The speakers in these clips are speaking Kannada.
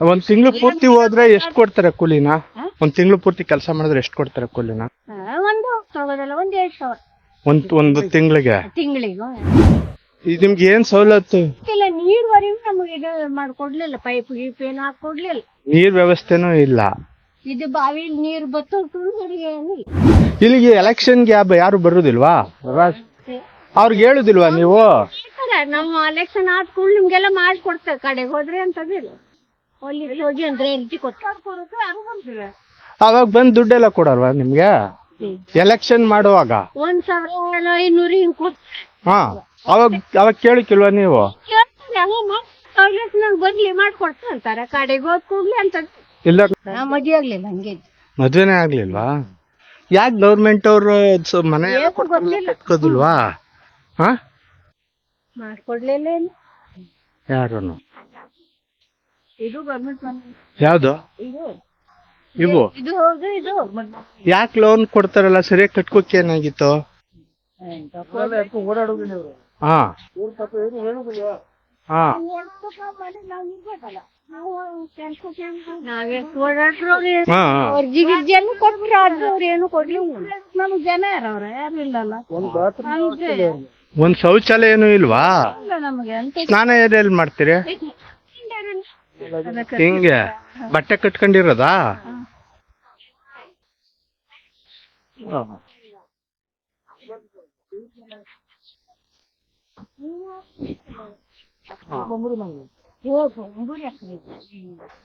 ಒಂದ್ ತಿಂಗಳು ಪೂರ್ತಿ ಹೋದ್ರೆ ಎಷ್ಟು ಕೊಡ್ತಾರೆ ಕೂಲಿನ? ಒಂದ್ ತಿಂಗಳು ಪೂರ್ತಿ ಕೆಲಸ ಮಾಡಿದ್ರೆ ಎಷ್ಟು ಕೊಡ್ತಾರೆ ಕೂಲಿನ? ಆ, ಒಂದು ತಗೋದಲ್ಲ ಒಂದ್ ಎರಡ್ ಸಾವಿರ. ಒಂದ್ ಒಂದು ತಿಂಗಳಿಗೆ? ತಿಂಗಳಿಗೂ? ಇದು ನಿಮ್ಗೆ ಏನ್ ಸವಲತ್ತು? ಇಲ್ಲ ನೀರ್ವರೆಗೂ ನಮಗೆ ಇದು ಮಾಡ್ಕೊಡ್ಲಿಲ್ಲ ಪೈಪ್ ಗೀಪ್ ಏನು ಹಾಕೊಡ್ಲಿಲ್ಲ. ನೀರ್ ವ್ಯವಸ್ಥೆನೂ ಇಲ್ಲ. ಇದು ಬಾವಿ ನೀರ್ ಬತ್ತು ಏನಿಲ್ಲ ಇಲ್ಲಿಗೆ ಎಲೆಕ್ಷನ್ಗೆ ಯಾರು ಬರುದಿಲ್ವಾ? ಅವ್ರಿಗೆ ಹೇಳುದಿಲ್ವಾ ನೀವು? ನಮ್ಮ ಎಲೆಕ್ಷನ್ ಆದ್ಕೊಂಡು ನಿಮ್ಗೆಲ್ಲ ಮಾಡ್ಕೊಡ್ತಾರೆ ಕಡೆಗೆ ಹೋದ್ರೆ ಅಂತದಿಲ್ಲ. ಹೋಗಿ ಅಂದ್ರೆ ಕೊಟ್ಟು ಅವಾಗ ಬಂದ್ ದುಡ್ಡೆಲ್ಲ ಕೊಡಲ್ವಾ ನಿಮ್ಗೆ? ಎಲೆಕ್ಷನ್ ಮಾಡುವಾಗ? ಒಂದ್ ಸಾವಿರ ಐನೂರು ಹಿಂಗ್ ಕೊಟ್ಟು ಹಾ ಅವಾಗ ಅವಾಗ ಕೇಳಿಕಿಲ್ವಾ ನೀವು? ಎಲೆಕ್ಷನ್ ಬರ್ಲಿ ಮಾಡ್ಕೊಡ್ತಾರೆ ಅಂತಾರೆ. ಕಡೆಗೆ ಹೋದ್ ಕೂಡ್ಲಿ ಅಂತ. ಇಲ್ಲ. ಮದುವೆ ಆಗ್ಲಿಲ್ಲ ಹಂಗೆ. ಮದ್ವೆನೇ ಆಗ್ಲಿಲ್ವಾ? ಯಾಕೆ ಗೌರ್ಮೆಂಟ್ ಅವ್ರು ಸ- ಮನೆ ಎಲ್ಲ. ಕಟ್ಕೋದಿಲ್ವಾ? ಹಾ? ಮಾಡ್ಕೊಡ್ಲಿಲ್ಲ ಏನು. ಯಾರು ಇದು ಗೌರ್ಮೆಂಟ್ ಯಾವ್ದು? ಇದು. ಇವು? ಇದು ಹೌದು ಇದು ಯಾಕೆ ಲೋನ್ ಕೊಡ್ತಾರಲ್ಲ? ಸರಿಯಾಗಿ ಕಟ್ಕೋಕೆ ಏನಾಗಿತ್ತು? ಹಾ. ಹಾ. ನಾವೆಷ್ಟು ಓಡಾಡ್ರು ಹಾ ಹಾ. ಅರ್ಜಿ ಗಿರ್ಜಿ ಎಲ್ಲ ಕೊಟ್ರು ಆದ್ರೆ ಅವ್ರು ಏನು ಕೊಡ್ಲಿಲ್ಲ ನಮ್ಗ್ ಜನ ಯಾರವ್ರ ಯಾರು ಇಲ್ಲಲ್ಲ ಹಂಗೆ ಒಂದ್ ಶೌಚಾಲಯ ಏನು ಇಲ್ವಾ? ಇಲ್ಲ ನಮಗೆ ಅಂತ ಸ್ನಾನ ಎಲ್ಲಿ ಮಾಡ್ತೀರಿ? ಹಿಂಗೆ ಬಟ್ಟೆ ಕಟ್ಕೊಂಡಿರೋದಾ?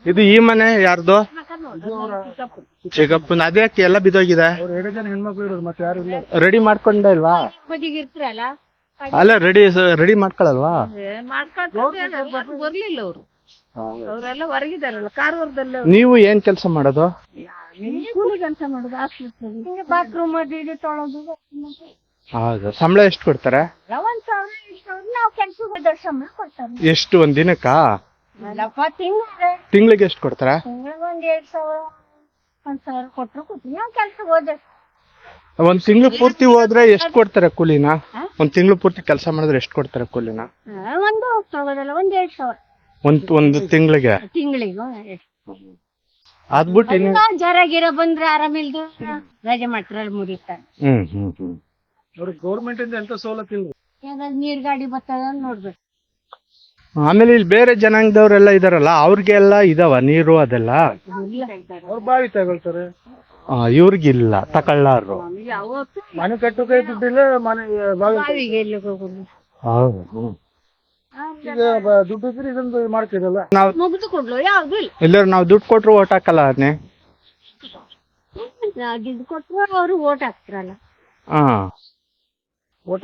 ಇದು ಈ ಮನೆ ಯಾರ್ದು? ಚಿಕ್ಕಪ್ಪನ. ಅದ್ಯಾಕೆ ಎಲ್ಲ ಬಿದ್ದೋಗಿದೆ? ರೆಡಿ ಮಾಡ್ಕೊಂಡ ಇಲ್ವಾ? ಅಲ್ಲ ರೆಡಿ ರೆಡಿ ಮಾಡ್ಕೊಳಲ್ವಾ? ಬರ್ಲಿಲ್ಲ ಅವ್ರು. ಅವರೆಲ್ಲ ಹೊರಗಿದಾರಲ್ಲ ಕಾರವಾರದಲ್ಲ ನೀವು ಏನ್ ಕೆಲಸ ಮಾಡೋದು? ಕೂಲಿ ಕೆಲಸ ಮಾಡೋದು ಆಸ್ಪತ್ರೆ. ಬಾತ್ರೂಮ್ ಅದು ಇದು ತೊಳೋದು ಹೌದು. ಸಂಬಳ ಎಷ್ಟು ಕೊಡ್ತಾರೆ? ಒಂದ್ ಸಾವಿರ ನಾವು ಕೆಲ್ಸಕ್ಕೆ ಹೋದವ್ರು ಸಂಬಳ ಕೊಡ್ತಾರೆ. ಎಷ್ಟು ಒಂದ್ ದಿನಕ್ಕ? ಅಲ್ಲಪ್ಪ ತಿಂಗಳಿಗೆ. ತಿಂಗಳಿಗೆ ಎಷ್ಟು ಕೊಡ್ತಾರೆ? ತಿಂಗಳಿಗೆ ಒಂದ್ ಎರಡ್ ಸಾವಿರ ಒಂದ್ ಸಾವಿರ ಕೊಟ್ರು ಕೊಡ್ತೀವಿ. ನಾವು ಕೆಲ್ಸಕ್ಕೆ ಹೋದ ಒಂದ್ ತಿಂಗಳು ಪೂರ್ತಿ ಹೋದ್ರೆ ಎಷ್ಟು ಕೊಡ್ತಾರೆ ಕೂಲಿನ? ಒಂದ್ ತಿಂಗಳು ಪೂರ್ತಿ ಕೆಲಸ ಮಾಡಿದ್ರೆ ಎಷ್ಟು ಕೊಡ್ತಾರೆ ಕೂಲಿನ? ಒಂದು ಒಂದ್ ಎರಡ್ ಸಾವಿರ. ಒಂದ್ ಒಂದು ತಿಂಗಳಿಗೆ? ತಿಂಗಳಿಗೆ? ಅದ್ಬಿಟ್ಟು ಇನ್ನು ಜರ ಗಿರ ಬಂದ್ರೆ ಆರಾಮಿಲ್ದು ರಜೆ ಮಾಡ್ತಾರಲ್ಲ ಮುರಿತಾರೆ. ಹ್ಮ್ ಹ್ಮ್ ಹ್ಮ್. ಗೌರ್ಮೆಂಟ್ ಇಂದ ಎಂತ ಸವಲತ್ತು ಇಲ್ಲ. ಯಾವ್ದಾದ್ರು ನೀರ್ ಗಾಡಿ ಬರ್ತದ ನೋಡ್ಬೇಕು. ಆಮೇಲೆ ಇಲ್ಲಿ ಬೇರೆ ಜನಾಂಗದವ್ರೆಲ್ಲ ಇದಾರಲ್ಲ ಅವ್ರಿಗೆಲ್ಲ ಇದಾವ ನೀರು ಅದೆಲ್ಲ? ಅವ್ರು ಬಾವಿ ತಗೊಳ್ತಾರೆ. ಆ, ಇವ್ರಿಗಿಲ್ಲ ತಕೊಳ್ಳಾರು ಮನೆ ಕಟ್ಟೋಕೆ ದುಡ್ಡಿಲ್ಲ ಮನೆ ಬಾವಿ ಬಾವಿಗೆ ಎಲ್ಲಿ ಹೋಗುದು? ಹೌದು ಈಗ ಬ- ದುಡ್ಡು ಇದ್ರೆ ಇದೊಂದು ಮಾಡ್ತಿರಲ್ಲ? ನಾವು ಮುಗಿದು ಕೊಡ್ಲು ಯಾವ್ದು ಇಲ್ಲ. ಎಲ್ಲರೂ ನಾವು ದುಡ್ಡು ಕೊಟ್ರು ಓಟ್ ಹಾಕಲ್ಲ ಅದನ್ನೇ ನಾವು ದುಡ್ಡು ಕೊಟ್ರು ಅವ್ರು ಓಟ್ ಹಾಕ್ತಾರಲ್ಲ. ಹಾ. ಒಟ್ಟ